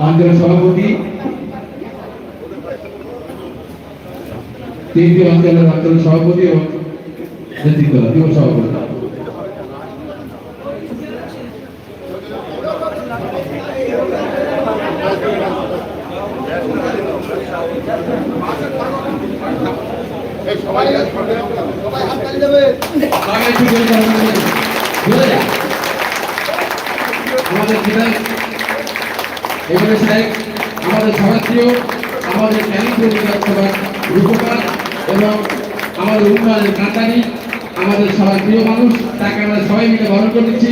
অঞ্চল সভাপতি তিনটি অঞ্চলের অঞ্চল সভাপতি ও নেতৃত্ব যুব সভাপতি আগে একটু জোরে করুন, জোরে যা। আমাদের বিধায়ক এবারে সাহেব আমাদের সভাপ্রিয় আমাদের ক্যালিপুর বিধানসভার রূপকার এবং আমাদের উন্নয়নের কান্তানি আমাদের সবার প্রিয় মানুষ, তাকে আমরা সবাই মিলে বরণ করে দিচ্ছি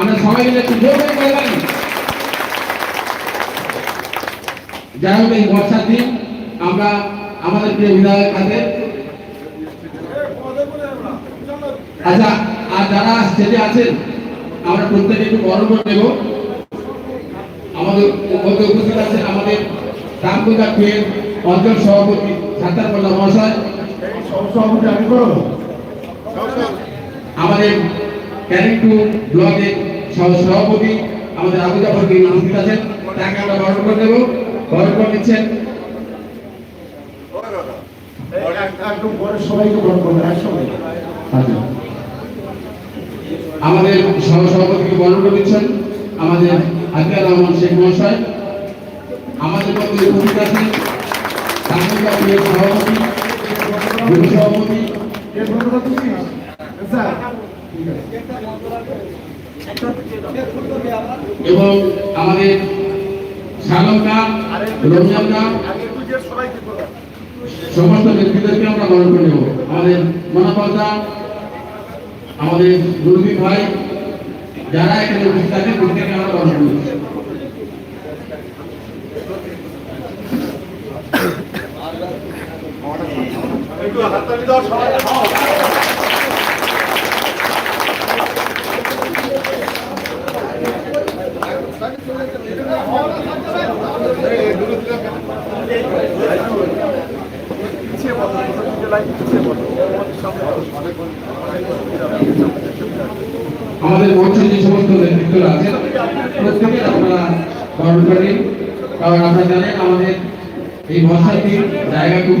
আমরা সবাই মিলে একটু জোর করে বললাম যাই হোক, এই বর্ষার দিন আমরা আমাদের প্রিয় বিধায়ক হাতে আচ্ছা আর যারা স্টেজে আছেন, আমরা প্রত্যেকে একটু বরণ করে নেব। আমাদের উপস্থিত আছেন আমাদের রামপুজা কুয়ের অঞ্চল সভাপতি, সাত্তার মোল্লা মহাশয়। সভাপতি আমাদের ক্যারিংটু ব্লকের সহ সভাপতি আমাদের আবু জাফর কে উপস্থিত আছেন। তাকে আমরা বরণ করে নেব। বরণ করে নিচ্ছেন। আচ্ছা। আমাদের সহ সভাপতিকে বরণ করে দিচ্ছেন আমাদের আজিয়া রহমান শেখ মহাশয়। আমাদের মধ্যে উপস্থিত আছেন কুয়ের সভাপতি, যুব সভাপতি। এবং আমাদের শালকা রমজানকা সমস্ত ব্যক্তিদেরকে আমরা বরণ করে নেব। আমাদের মনোপলদা আমাদের গুরুবী ভাই, যারা এখানে উপস্থিত আছেন প্রত্যেকে আমরা বরণ করি আমাদের মঞ্চে যে সমস্ত নেতৃত্বরা আছেন, প্রত্যেকে আপনারা বরণ করে নিন কারণ আপনারা জানেন আমাদের এই বর্ষার দিন জায়গা খুব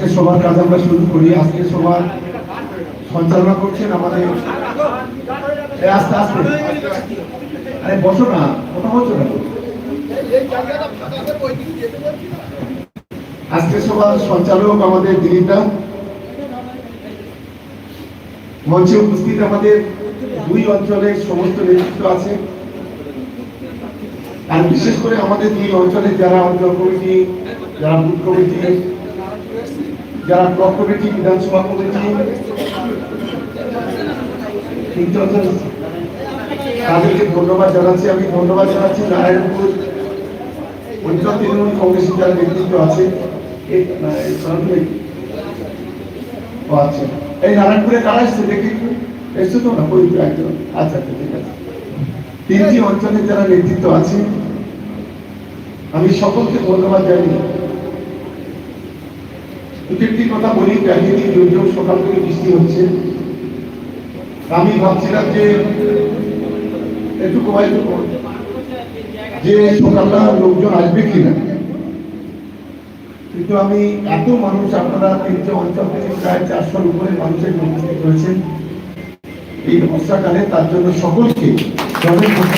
আজকে সবার কাজ আমরা শুরু করি। আজকে সবার সঞ্চালনা করছেন আমাদের আস্তে আস্তে। আরে, বসো না, কথা বলছো না আজকে সবার সঞ্চালক আমাদের দিলীপদা। মঞ্চে উপস্থিত আমাদের দুই অঞ্চলের সমস্ত নেতৃত্ব আছে। আর বিশেষ করে আমাদের দুই অঞ্চলে যারা অঞ্চল কমিটি যারা বুথ কমিটি যারা কমিটি বিধানসভা কমিটি তাদেরকে ধন্যবাদ জানাচ্ছি, আমি ধন্যবাদ জানাচ্ছি নারায়ণপুর অঞ্চল তৃণমূল কংগ্রেসের যারা নেতৃত্ব আছে আচ্ছা এই নারায়ণপুরে কারা এসছে দেখি এসছে তো না? পরিচয় একজন। আচ্ছা আচ্ছা ঠিক আছে। তিনটি অঞ্চলের যারা নেতৃত্ব আছে, আমি সকলকে ধন্যবাদ জানি একটি কথা বলি প্রাকৃতিক দুর্যোগ সকাল থেকে বৃষ্টি হচ্ছে। আমি ভাবছিলাম যে একটু কমাই যে সকালবেলা লোকজন আসবে কিনা। কিন্তু আমি এত মানুষ, আপনারা তিনটে অঞ্চল থেকে প্রায় চারশোর উপরে মানুষের উপস্থিত রয়েছেন। এই বর্ষাকালে তার জন্য সকলকে ধন্যবাদ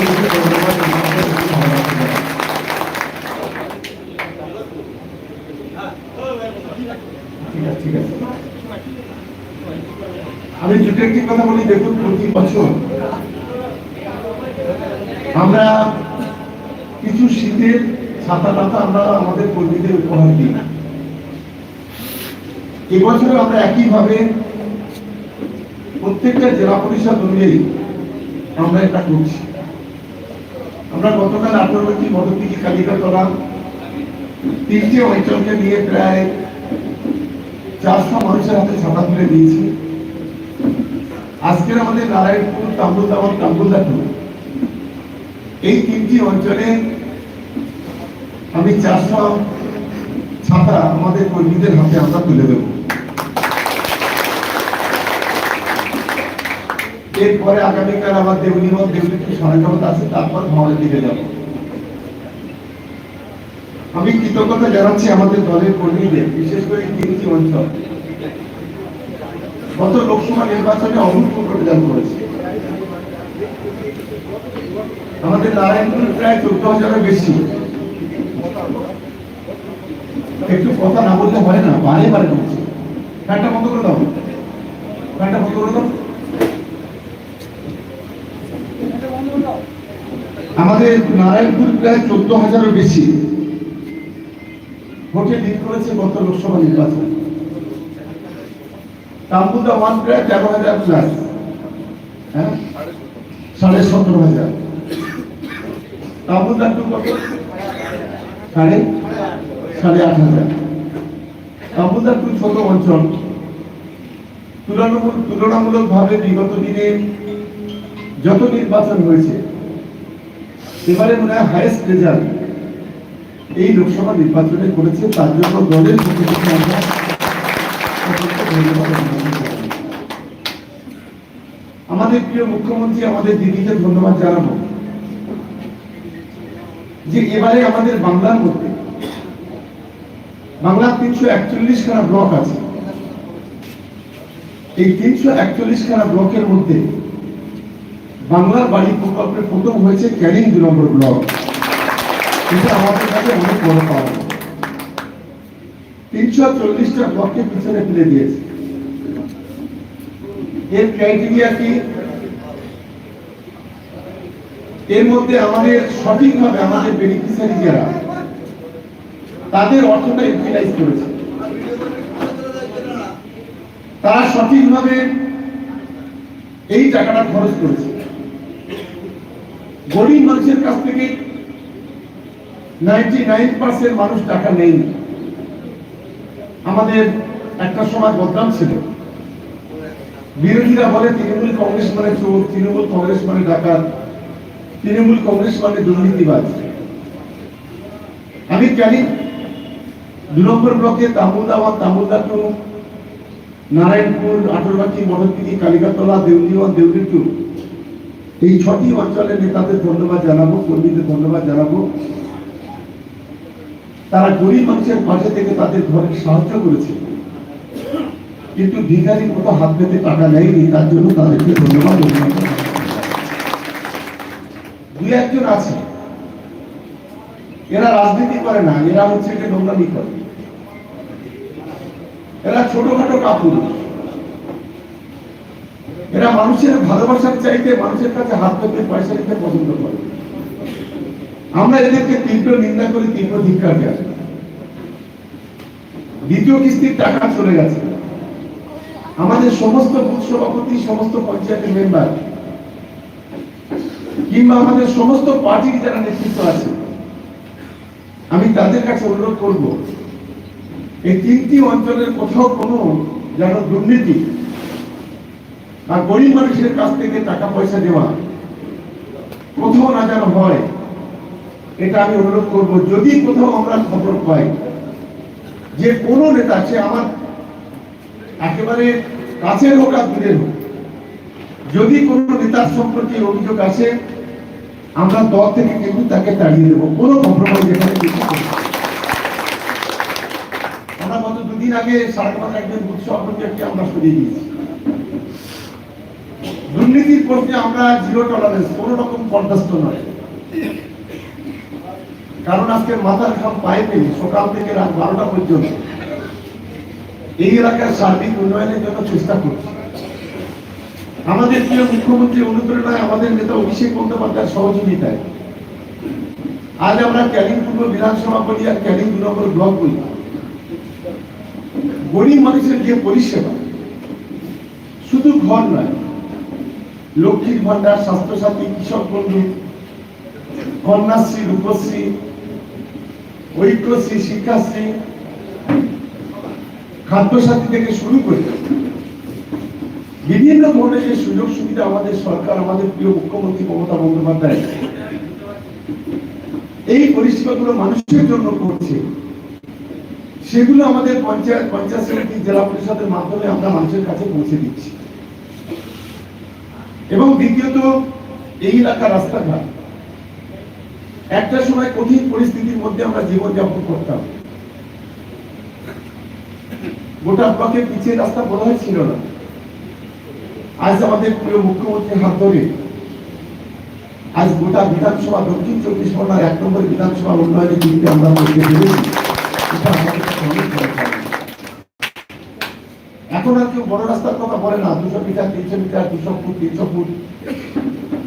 এবং আপনাদের ভালোবাসা জানাই। ঠিক আছে ঠিক আছে একটি কথা বলি, দেখুন, প্রতি বছর আমরা কিছু শীতের ছাতা টাতা আমরা আমাদের কর্মীদের উপহার দিই। এবছর আমরা একইভাবে প্রত্যেকটা জেলা পরিষদ অনুযায়ী আমরা এটা করছি। আমরা গতকাল আঠারোটি মধুপিজি কালিকাতলা তিনটি অঞ্চলকে নিয়ে প্রায় চারশো মানুষের হাতে ছাতা তুলে দিয়েছি। আজকের আমাদের নারায়ণপুর তাম্বুলদাবাদ তাম্বুলদাপুর এই তিনটি অঞ্চলে আমি চারশো ছাতা আমাদের কর্মীদের হাতে আমরা তুলে দেব। এরপরে আগামীকাল আমার দেউলিমত দেউলিপুর সরকারত আছে, তারপর ভবনের দিকে যাব। আমি কৃতজ্ঞতা জানাচ্ছি আমাদের দলের কর্মীদের, বিশেষ করে তিনটি অঞ্চল। গত লোকসভা নির্বাচনে অভূতপূর্ব প্রদান করেছে। আমাদের নারায়ণপুর প্রায় চোদ্দ হাজারের বেশি। একটু কথা না বললে হয় না, বারে বারে বলছি। ফ্যানটা বন্ধ করে দাও। ফ্যানটা বন্ধ করে দাও। আমাদের নারায়ণপুর প্রায় চোদ্দ হাজারের বেশি। ভোটে লিড করেছে গত লোকসভা নির্বাচন। তাম্বুদা ওয়ান প্রায় তেরো হাজার প্লাস হ্যাঁ? সাড়ে সতেরো হাজার। তাম্বুদা টু কত? সাড়ে? সাড়ে আট হাজার। তাম্বুদা টু ছোট অঞ্চল। তুলনামূলক তুলনামূলক ভাবে বিগত দিনে যত নির্বাচন হয়েছে, এবারে মনে হয় হাইয়েস্ট রেজাল্ট এই লোকসভা নির্বাচনে করেছে। তার জন্য দলের পক্ষ থেকে আমরা সকলকে ধন্যবাদ জানাতে চাই। আমাদের প্রিয় মুখ্যমন্ত্রী আমাদের দিদিকে ধন্যবাদ জানাব যে এবারে আমাদের বাংলার মধ্যে বাংলার তিনশো একচল্লিশ খানা ব্লক আছে। এই তিনশো একচল্লিশ খানা ব্লকের মধ্যে বাংলার বাড়ি প্রকল্পে প্রথম হয়েছে ক্যানিং দু নম্বর ব্লক। এটা আমাদের কাছে অনেক বড় পাওয়া তিনশো চল্লিশটা ব্লককে পিছনে ফেলে দিয়েছে। এর ক্রাইটেরিয়া কি? এর মধ্যে আমাদের সঠিকভাবে আমাদের বেনিফিশিয়ারি যারা তাদের অর্থটা ইউটিলাইজ করেছে। তারা সঠিকভাবে এই টাকাটা খরচ করেছে। গরিব মানুষের কাছ থেকে নাইনটি নাইন পার্সেন্ট মানুষ টাকা নেই। আমাদের একটা সময় বদনাম ছিল। বিরোধীরা বলে তৃণমূল কংগ্রেস মানে চোর, তৃণমূল কংগ্রেস মানে ডাকাত। তৃণমূল কংগ্রেস মানে দুর্নীতিবাজ। আমি জানি দু নম্বর ব্লকে তামুলদাবাদ তামুলদা টু নারায়ণপুর আটরবাটি মনোপিদি কালিকাতলা দেউলিওয়ান দেউলি টু এই ছটি অঞ্চলের নেতাদের ধন্যবাদ জানাব, কর্মীদের ধন্যবাদ জানাব। তারা গরিব মানুষের পাশে থেকে তাদের ঘরে সাহায্য করেছে। কিন্তু ভিখারির মতো হাত পেতে টাকা নেয়নি, তার জন্য তাদেরকে ধন্যবাদ। দুই একজন আছে। এরা রাজনীতি করে না, এরা হচ্ছে নোংরামি করে। এরা ছোটখাটো কাপুর এরা মানুষের ভালোবাসার চাইতে মানুষের কাছে হাত পেতে পয়সা পছন্দ করে। আমরা এদেরকে তীব্র নিন্দা করি, তীব্র ধিক্কার দেয় দ্বিতীয় কিস্তির টাকা চলে গেছে। আমাদের সমস্ত সভাপতি, সমস্ত পঞ্চায়েতের মেম্বার কিংবা আমাদের সমস্ত পার্টির যারা নেতৃত্ব আছে, আমি তাদের কাছে অনুরোধ করব, এই তিনটি অঞ্চলের কোথাও কোনো যেন দুর্নীতি আর গরিব মানুষের কাছ থেকে টাকা পয়সা দেওয়া কোথাও না যেন হয়, এটা আমি অনুরোধ করব। যদি কোথাও আমরা খবর পাই যে কোনো নেতা, সে আমার একেবারে কাছের হোক আর দূরের হোক, যদি কোনো নেতার সম্পর্কে অভিযোগ আসে আমরা দল থেকে কিন্তু তাকে তাড়িয়ে দেবো। কোনো কম্প্রোমাইজ এখানে আমরা গত দুদিন আগে একজন সভাপতিকে আমরা সরিয়ে দিয়েছি। দুর্নীতির প্রশ্নে আমরা জিরো টলারেন্স কোনো রকম বরদাস্ত নয়। কারণ আজকে মাথার ঘাম পেয়ে সকাল থেকে রাত বারোটা পর্যন্ত এই এলাকার সার্বিক উন্নয়নের জন্য চেষ্টা করছি। আমাদের প্রিয় মুখ্যমন্ত্রী অনুপ্রেরণায় আমাদের নেতা অভিষেক বন্দ্যোপাধ্যায়ের সহযোগিতায়। আজ আমরা ক্যানিং পূর্ব বিধানসভা বলি আর ক্যানিং দু ব্লক বলি। গরিব মানুষের যে পরিষেবা, শুধু ঘর নয়, লক্ষ্মীর ভান্ডার স্বাস্থ্যসাথী, কৃষক বন্ধু, কন্যাশ্রী, রূপশ্রী, ঐক্যশ্রী, শিক্ষাশ্রী, খাদ্যসাথী থেকে শুরু করে বিভিন্ন ধরনের যে সুযোগ সুবিধা আমাদের সরকার, আমাদের প্রিয় মুখ্যমন্ত্রী মমতা বন্দ্যোপাধ্যায় এই পরিষেবাগুলো মানুষের জন্য করছে। সেগুলো আমাদের পঞ্চায়েত পঞ্চায়েত সমিতি, জেলা পরিষদের মাধ্যমে আমরা মানুষের কাছে পৌঁছে দিচ্ছি। এবং দ্বিতীয়ত, এই এলাকার রাস্তাঘাট। একটা সময় কঠিন পরিস্থিতির মধ্যে আমরা জীবনযাপন করতাম। গোটা ব্লকে পিছিয়ে রাস্তা বলা হয় ছিল না। আজ আমাদের প্রিয় মুখ্যমন্ত্রী হাত ধরে আজ গোটা বিধানসভা, দক্ষিণ চব্বিশ পরগনার এক নম্বর বিধানসভা উন্নয়নের দিকে আমরা পাওনা। এখন আর কেউ বড় রাস্তার কথা বলে না। দুশো মিটার, তিনশো মিটার, দুশো ফুট, তিনশো ফুট,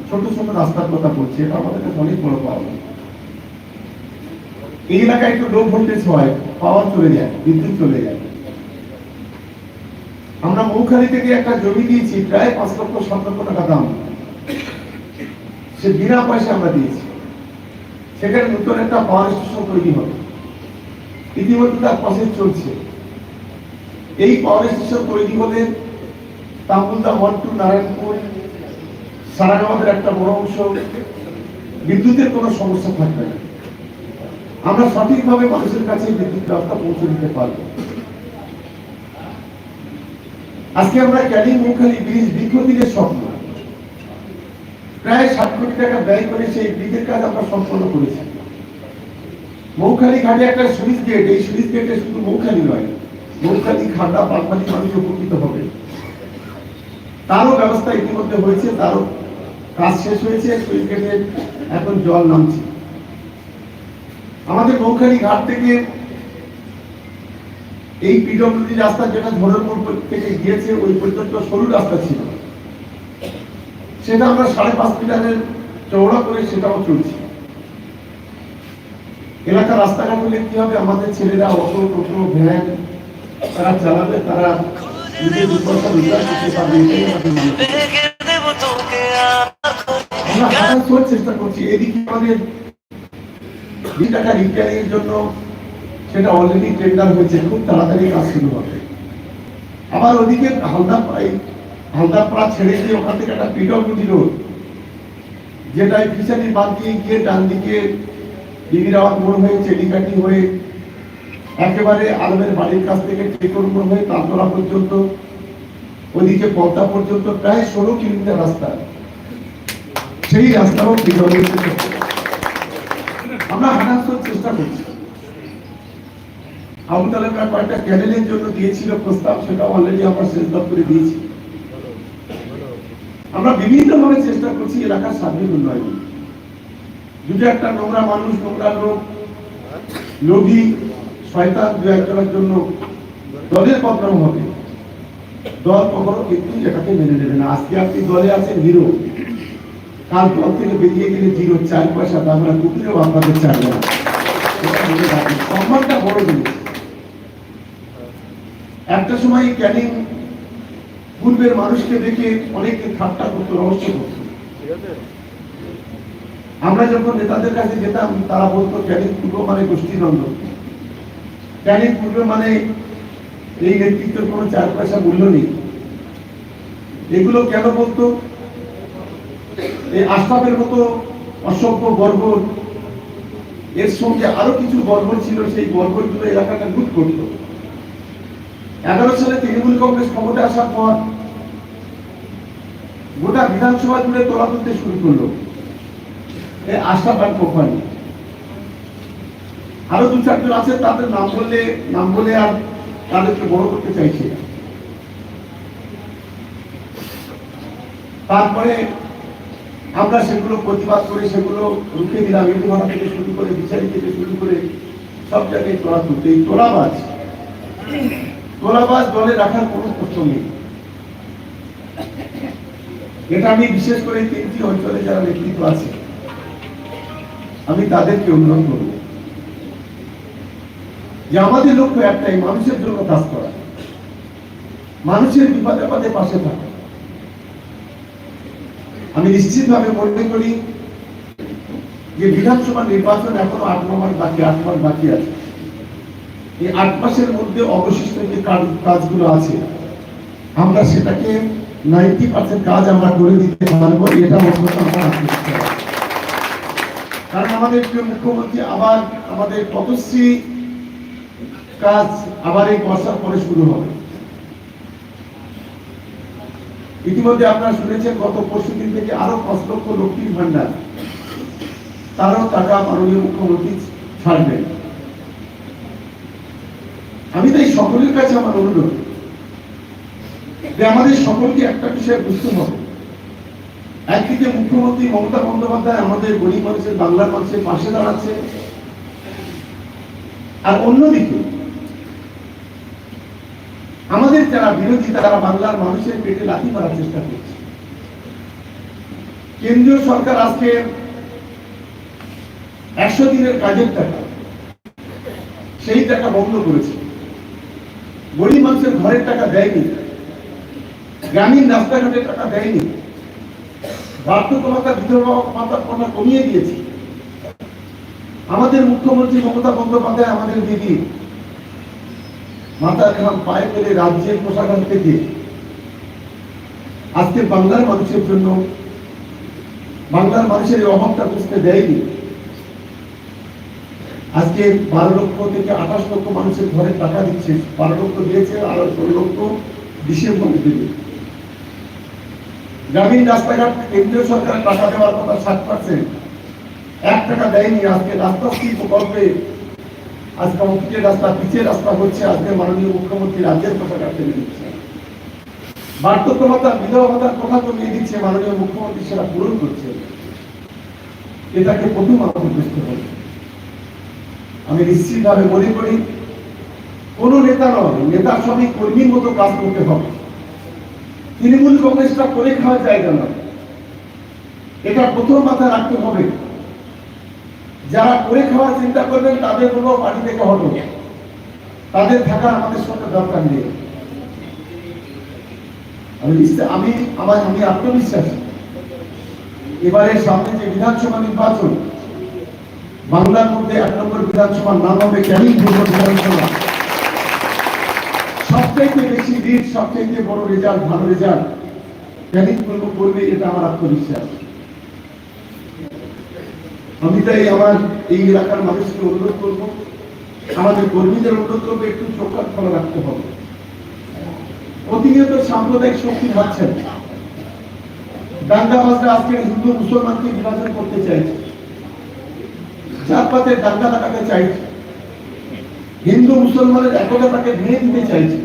ছোট ছোট রাস্তার কথা বলছে। এটা আমাদের কাছে অনেক বড় পাওনা এই এলাকায় একটু লো ভোল্টেজ হয় পাওয়ার চলে যায়, বিদ্যুৎ চলে যায়। আমরা মৌখালি থেকে একটা জমি দিয়েছি, প্রায় পাঁচ লক্ষ, সাত লক্ষ টাকা দাম। সে বিনা পয়সা আমরা দিয়েছি। সেখানে নতুন একটা পাওয়ার স্টেশন তৈরি হবে। ইতিমধ্যে তার প্রসেস চলছে। এই পাওয়ার স্টেশন তৈরি হলে তাম্বুলদা ওয়ান টু নারায়ণপুর, সারাগামাদের একটা বড় অংশ, বিদ্যুতের কোনো সমস্যা থাকবে না। আমরা সঠিকভাবে মানুষের কাছে বিদ্যুৎ ব্যবস্থা পৌঁছে দিতে পারব। আজকে আমরা ক্যানিং মুখালি ব্রিজ দীর্ঘদিনের স্বপ্ন। প্রায় ষাট কোটি টাকা ব্যয় করে সেই ব্রিজের কাজ আমরা সম্পন্ন করেছি। মৌখালি ঘাটে একটা সুইচ গেট, এই সুইচ গেটে শুধু মৌখালি নয়, মৌখালি খান্ডা পালপালি মানুষ উপকৃত হবে। তারও ব্যবস্থা ইতিমধ্যে হয়েছে, তারও কাজ শেষ হয়েছে, সুইচ গেটে এখন জল নামছে। আমাদের মৌখালি ঘাট থেকে এই পিডব্লিউডি রাস্তা যেটা ধরনপুর থেকে গিয়েছে, ওই পর্যন্ত সরু রাস্তা ছিল। সেটা আমরা সাড়ে পাঁচ মিটারের চওড়া করে সেটাও চলছে। এলাকার রাস্তাঘাট হলে কি হবে? আমাদের ছেলেরা অটো, টোটো, ভ্যান তারা চালাবে, তারা চেষ্টা করছি। এদিকে আমাদের দুই টাকা রিপেয়ারিং জন্য সেটা অলরেডি টেন্ডার হয়েছে, খুব তাড়াতাড়ি কাজ শুরু হবে। আবার ওদিকে হালদা এই হালদাপাড়া ছেড়ে দিয়ে ওখান থেকে একটা পিডব্লিউডি রোড যেটা এই ফিশারি বাদ দিয়ে গিয়ে ডান দিকে বিবিরাবাদ মোড় হয়ে চেলিকাটি হয়ে একেবারে আলমের বাড়ির কাছ থেকে টেকর মোড় হয়ে তালতলা পর্যন্ত, ওদিকে পদ্মা পর্যন্ত প্রায় ষোলো কিলোমিটার রাস্তা। সেই রাস্তাও আমরা হানাসর চেষ্টা করছি। আবু তালেবরা কয়েকটা ক্যানেলের জন্য দিয়েছিল প্রস্তাব সেটা অলরেডি আমরা শেষ দপ্তরে দিয়েছি। আমরা বিভিন্ন ভাবে চেষ্টা করছি এলাকার সার্বিক উন্নয়ন। দুটো একটা নোংরা মানুষ, নোংরা লোক, লোভী শয়তান দু একজনের জন্য দলের বদনাম হবে, দল কখনো কিন্তু এটাকে মেনে নেবে না। আজকে আপনি দলে আছেন হিরো। কাল দল থেকে বেরিয়ে গেলে জিরো, চার পয়সা দাম না মনে রাখবেন। সম্মানটা বড় জিনিস। একটা সময় ক্যানিং পূর্বের মানুষকে দেখে অনেকে ঠাট্টা করতো রহস্য করতো। আমরা যখন নেতাদের কাছে যেতাম তারা বলতো ক্যানিং পূর্ব মানে গোষ্ঠীদ্বন্দ্ব। ক্যানিং পূর্ব মানে এই নেতৃত্বের কোনো চার পয়সা মূল্য নেই। এগুলো কেন বলতো? এই আশরাফের মতো অসভ্য গর্ব এর সঙ্গে আরও কিছু গর্ব ছিল সেই গর্বগুলো এলাকাটা লুট করত। এগারো সালে তৃণমূল কংগ্রেস ক্ষমতা আসার পর গোটা বিধানসভা জুড়ে তোলা তুলতে শুরু করল। আর কোম্পানি। আরও দু চারজন আছে, তাদের নাম বললে, নাম বলে আর তাদেরকে বড় করতে তারপরে আমরা সেগুলো প্রতিবাদ করে, সেগুলো রুখে দিলাম ইন্দুভাড়া থেকে শুরু করে বিচারি থেকে শুরু করে সব জায়গায় তোলা তুলতে, এই তোলাবাজ তোলাবাজ দলে রাখার কোনো প্রশ্ন নেই। এটা আমি বিশেষ করে তিনটি অঞ্চলে যারা নেতৃত্ব আছে, আমি তাদেরকে অনুরোধ করব যে আমাদের লক্ষ্য একটাই, মানুষের জন্য কাজ করা। মানুষের বিপদে আপদে পাশে থাকা। আমি নিশ্চিতভাবে মনে করি যে বিধানসভা নির্বাচন এখনও আট নম্বর বাকি আট মাস বাকি আছে। এই আট মাসের মধ্যে অবশিষ্ট যে কাজগুলো আছে, আমরা সেটাকে নাইনটি পার্সেন্ট কাজ আমরা করে দিতে পারব, এটা আমরা কারণ আমাদের প্রিয় মুখ্যমন্ত্রী আবার আমাদের পদশ্রী কাজ আবার এই বর্ষার পরে শুরু হবে। ইতিমধ্যে আপনারা শুনেছেন, গত পরশু দিন থেকে আরও পাঁচ লক্ষ লক্ষ্মীর ভান্ডার তারও টাকা মাননীয় মুখ্যমন্ত্রী ছাড়বেন। আমি তাই সকলের কাছে আমার অনুরোধ যে আমাদের সকলকে একটা বিষয় বুঝতে হবে। একদিকে মুখ্যমন্ত্রী মমতা বন্দ্যোপাধ্যায় আমাদের গরিব মানুষের বাংলার মানুষের পাশে দাঁড়াচ্ছে, আর অন্যদিকে আমাদের যারা বিরোধী, তারা বাংলার মানুষের পেটে লাথি মারার চেষ্টা করছে। কেন্দ্রীয় সরকার আজকে একশো দিনের কাজের টাকা, সেই টাকা বন্ধ করেছে। গরিব মানুষের ঘরের টাকা দেয়নি। গ্রামীণ রাস্তাঘাটের টাকা দেয়নি। বার্ধক্য বিধবা কথা কমিয়ে দিয়েছে। আমাদের মুখ্যমন্ত্রী মমতা বন্দ্যোপাধ্যায় আমাদের দিদি। মাথার ঘাম পায়ে ফেলে রাজ্যের কোষাগার থেকে আজকে বাংলার মানুষের জন্য, বাংলার মানুষের এই অভাবটা বুঝতে দেয়নি। আজকে বারো লক্ষ থেকে আঠাশ লক্ষ মানুষের ঘরে টাকা দিচ্ছে, বারো লক্ষ দিয়েছে আর ষোলো লক্ষ ডিসেম্বরে দেবে গ্রামীণ রাস্তাঘাট কেন্দ্রীয় সরকার টাকা দেওয়ার কথা ষাট পার্সেন্ট এক টাকা দেয়নি আজকে রাস্তা স্থির প্রকল্পে? আজকে অঙ্কিতের রাস্তা, পিচের রাস্তা হচ্ছে আজকে মাননীয় মুখ্যমন্ত্রী রাজ্যের পতাকা টেনে দিচ্ছে বার্ধক্য ভাতা বিধবা ভাতার কথা কমিয়ে দিচ্ছে মাননীয় মুখ্যমন্ত্রী, সেটা পূরণ করছে। এটাকে প্রথম আমাদের বুঝতে হবে। আমি নিশ্চিতভাবে মনে করি, কোন নেতা নয়, নেতা সবই কর্মীর মতো কাজ করতে হবে। তৃণমূল কংগ্রেসটা করে খাওয়া জায়গা নয়। এটা প্রথম মাথায় রাখতে হবে। যারা করে খাওয়ার চিন্তা করবেন, তাদের কোনো বাড়ি থেকে হটো তাদের থাকা আমাদের সঙ্গে দরকার নেই। আমি আমি, আমার, আমি আত্মবিশ্বাসী। এবারে সামনে যে বিধানসভা নির্বাচন বাংলার মধ্যে এক নম্বর বিধানসভার নাম হবে ক্যানিং পূর্ব বিধানসভা সবচাইতে বেশি রিট সবচাইতে বড় রেজাল্ট, ভালো রেজাল্ট ক্যানিং পূর্ব করবে এটা আমার আত্মবিশ্বাস। আমি তাই আমার এই এলাকার মানুষকে অনুরোধ করব, আমাদের কর্মীদের অনুরোধ করব, একটু চোখার ফলো রাখতে হবে। প্রতিনিয়ত সাম্প্রদায়িক শক্তি পাচ্ছেন দাঙ্গাবাজরা আজকে হিন্দু মুসলমানকে বিভাজন করতে চাইছে। জাতপাতে দাঙ্গা লাগাতে চাইছে। হিন্দু মুসলমানের একতাটাকে ভেঙে দিতে চাইছে।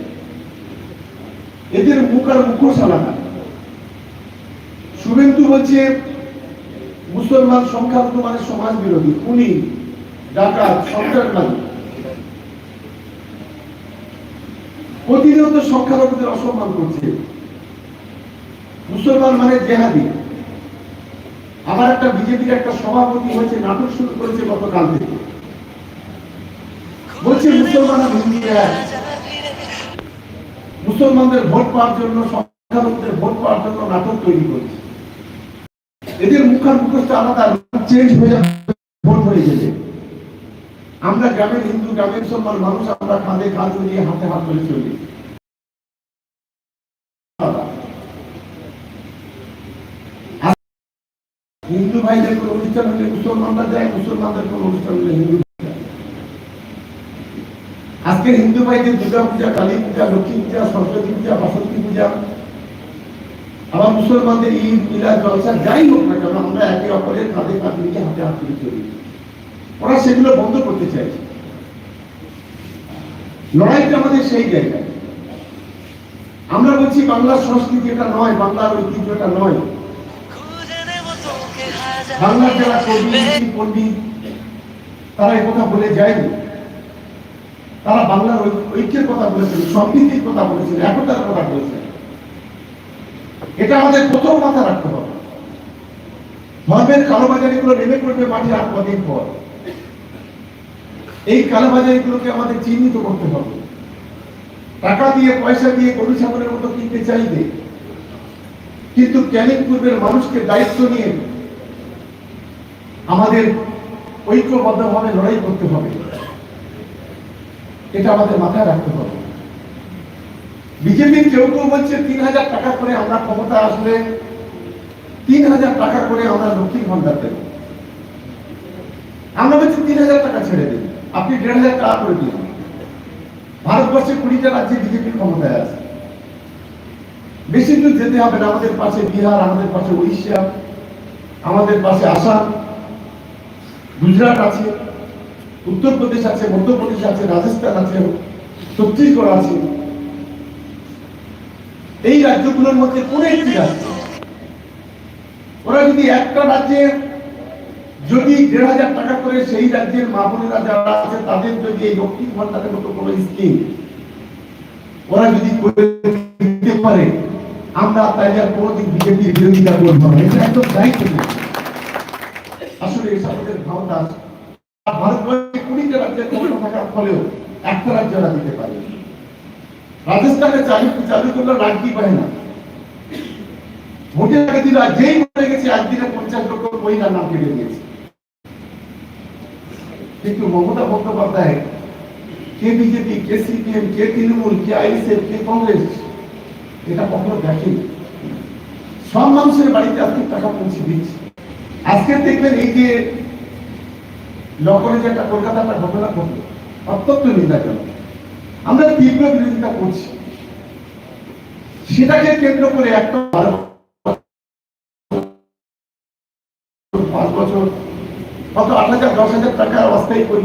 এদের মুখ আর মুখোশ আলাদা শুভেন্দু বলছে, মুসলমান সংখ্যালঘু মানে সমাজ বিরোধী খুনি, ডাকাত সন্ত্রাসবাদী প্রতিনিয়ত সংখ্যালঘুদের অসম্মান করছে। মুসলমান মানে জেহাদি। আমার একটা বিজেপির একটা সভাপতি হয়েছে, নাটক শুরু করেছে গতকাল থেকে। বলছে মুসলমান। মুসলমানদের ভোট পাওয়ার জন্য, সংখ্যালঘুদের ভোট পাওয়ার জন্য নাটক তৈরি করেছে। এদের মুখার মুখোশটা আলাদা চেঞ্জ হয়ে যাবে, ভোট হয়ে গেলে আমরা গ্রামের হিন্দু, গ্রামের মুসলমান মানুষ, আমরা কাঁধে কাঁধ মিলিয়ে হাতে হাত ধরে চলি আর হিন্দু ভাইদের কোনো অনুষ্ঠান হলে মুসলমানরা যায়, মুসলমানদের কোনো অনুষ্ঠান হলে হিন্দু যায়। আজকের হিন্দু ভাইদের দুর্গা পূজা কালী পূজা, লক্ষ্মী পূজা, সরস্বতী পূজা, বাসন্তী পূজা, আবার মুসলমানদের ঈদ, মিলাদ, জলসা, যাই হোক না কেন, আমরা একে অপরের কাঁধে কাঁধ মিলিয়ে হাতে হাত ধরে চলি। ওরা সেগুলো বন্ধ করতে চাইছে। লড়াইটা আমাদের সেই জায়গায়। আমরা বলছি বাংলার সংস্কৃতি এটা নয়, বাংলার ঐতিহ্য এটা নয়। বাংলার যারা ঋষি, পণ্ডিত তারা এই কথা বলে যায়নি। তারা বাংলার ঐক্যের কথা বলেছেন সমৃদ্ধির কথা বলেছেন একতার কথা বলেছেন। এটা আমাদের প্রথম মাথা রাখতে হবে। ধর্মের নেমে পড়বে আর কদিন পর। এই আমাদের চিহ্নিত করতে হবে। টাকা দিয়ে পয়সা দিয়ে গরু ছাগলের মতো কিনতে চাইবে। কিন্তু ক্যানিং পূর্বের মানুষকে দায়িত্ব নিয়ে আমাদের ঐক্যবদ্ধভাবে লড়াই করতে হবে। এটা আমাদের মাথায় রাখতে হবে। বিজেপির কেউ কেউ বলছে, তিন হাজার টাকা করে আমরা ক্ষমতা আসলে, তিন হাজার টাকা করে আমরা লক্ষ্মীর ভান্ডার দেব। আমরা বলছি, তিন হাজার টাকা ছেড়ে দিন। আপনি দেড় হাজার টাকা করে দিন। ভারতবর্ষে কুড়িটা রাজ্যে বিজেপির ক্ষমতায় আছে। বেশি দূর যেতে হবে না। আমাদের পাশে বিহার, আমাদের পাশে উড়িষ্যা, আমাদের পাশে আসাম। গুজরাট আছে, উত্তরপ্রদেশ আছে, মধ্যপ্রদেশ আছে, রাজস্থান আছে, ছত্তিশগড় আছে। এই রাজ্যগুলোর মধ্যে কোন একটি রাজ্য? ওরা যদি একটা রাজ্যে যদি দেড় হাজার টাকা করে সেই রাজ্যের মা বোনেরা যারা আছে, তাদের যদি এই লক্ষ্মী ভান্ডারের মতো কোনো স্কিম ওরা যদি করে দিতে পারে, আমরা তাই আর কোনোদিন বিজেপির বিরোধিতা করব না। এটা একদম দায়িত্ব। আসলে ভাবনা, আর ভারতবর্ষে কুড়িটা রাজ্যের ক্ষমতা থাকার ফলেও একটা রাজ্য ওরা দিতে পারে। রাজস্থানে চালু চালু করল রাজ্যি পায় না? ভোটের আগে আর যেই মরে গেছে, একদিনে পঞ্চাশ লক্ষ মহিলার নাম কেটে দিয়েছে। কিন্তু মমতা বন্দ্যোপাধ্যায়, কে বিজেপি, কে সিপিএম, কে তৃণমূল, কে আইএসএফ, কে কংগ্রেস, এটা কখনো দেখেনি। সব মানুষের বাড়িতে আজকে টাকা পৌঁছে দিচ্ছে। আজকে দেখবেন এই যে লকরে একটা কলকাতা একটা ঘটনা ঘটলো। অত্যন্ত নিন্দাজনক। আমরা তীব্র বিরোধিতা করছি। সেটাকে কেন্দ্র করে একটা বারো পাঁচ বছর কত আট হাজার, দশ হাজার টাকা অস্থায়ী করি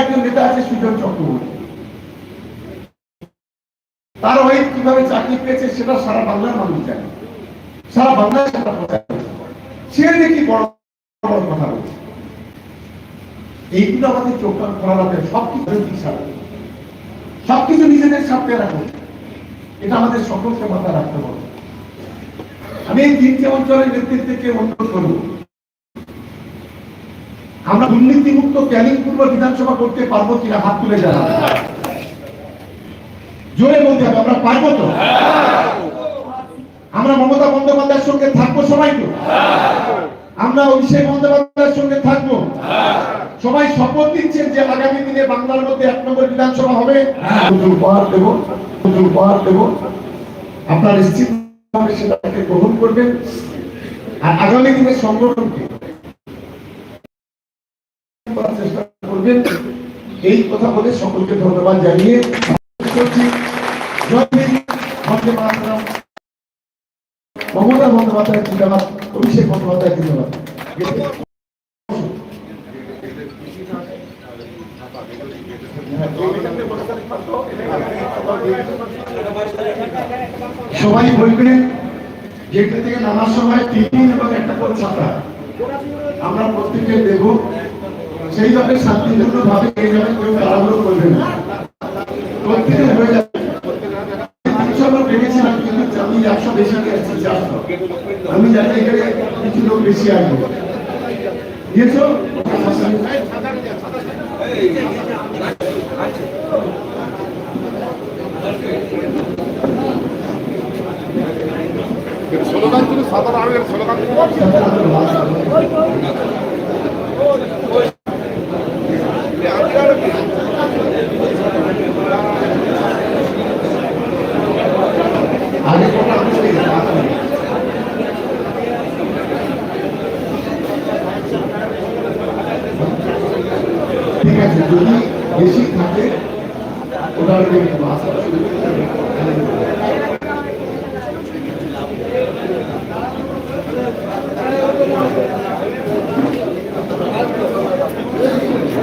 একজন নেতা আছে সুজন চক্রবর্তী। তার ওয়াইফ কীভাবে চাকরি পেয়েছে সেটা সারা বাংলার মানুষ জানে। সারা বাংলায় সেটা প্রচার সে দেখি বড় বড় কথা বলছে। এইগুলো আমাদের চোখ কান খোলা রাখবে সবকিছু সারা। সবকিছু নিজেদের সামনে রাখব এটা আমাদের সকলকে মাথায় রাখতে হবে। আমি এই তিনটি অঞ্চলের নেতৃত্বকে অনুরোধ করব। আমরা দুর্নীতিমুক্ত ক্যানিং পূর্ব বিধানসভা করতে পারব কিনা হাত তুলে জানা জোরে বলতে হবে আমরা পারব তো? আমরা মমতা বন্দ্যোপাধ্যায়ের সঙ্গে থাকব সবাই তো? আমরা অভিষেক বন্দ্যোপাধ্যায়ের সঙ্গে থাকব? সবাই শপথ দিচ্ছেন যে আগামী দিনে বাংলার মধ্যে এক নম্বর বিধানসভা হবে। উপহার দেব উপহার দেব। আপনার নিশ্চিত সেটাকে গ্রহণ করবেন। আর আগামী দিনের সংগঠনকে করার চেষ্টা এই কথা বলে সকলকে ধন্যবাদ জানিয়ে করছি। মমতা বন্দ্যোপাধ্যায় অভিষেক বন্দ্যোপাধ্যায় সবাই বলবে যেটা থেকে নামার সময় টিফিন এবং একটা করে ছাতা আমরা প্রত্যেকে দেব সেইভাবে শান্তিপূর্ণ ভাবে এই যাবে কেউ তাড়াহুড়ো করবে না। হয়ে যাবে। ভেবেছিলাম কিন্তু আমি একশো বেশি চারশো আমি জানি এখানে কিছু লোক বেশি আসবে। দিয়েছ স্লোগান ছিল সাধারণ আর্মির স্লোগান আগে কথা বলতে ঠিক আছে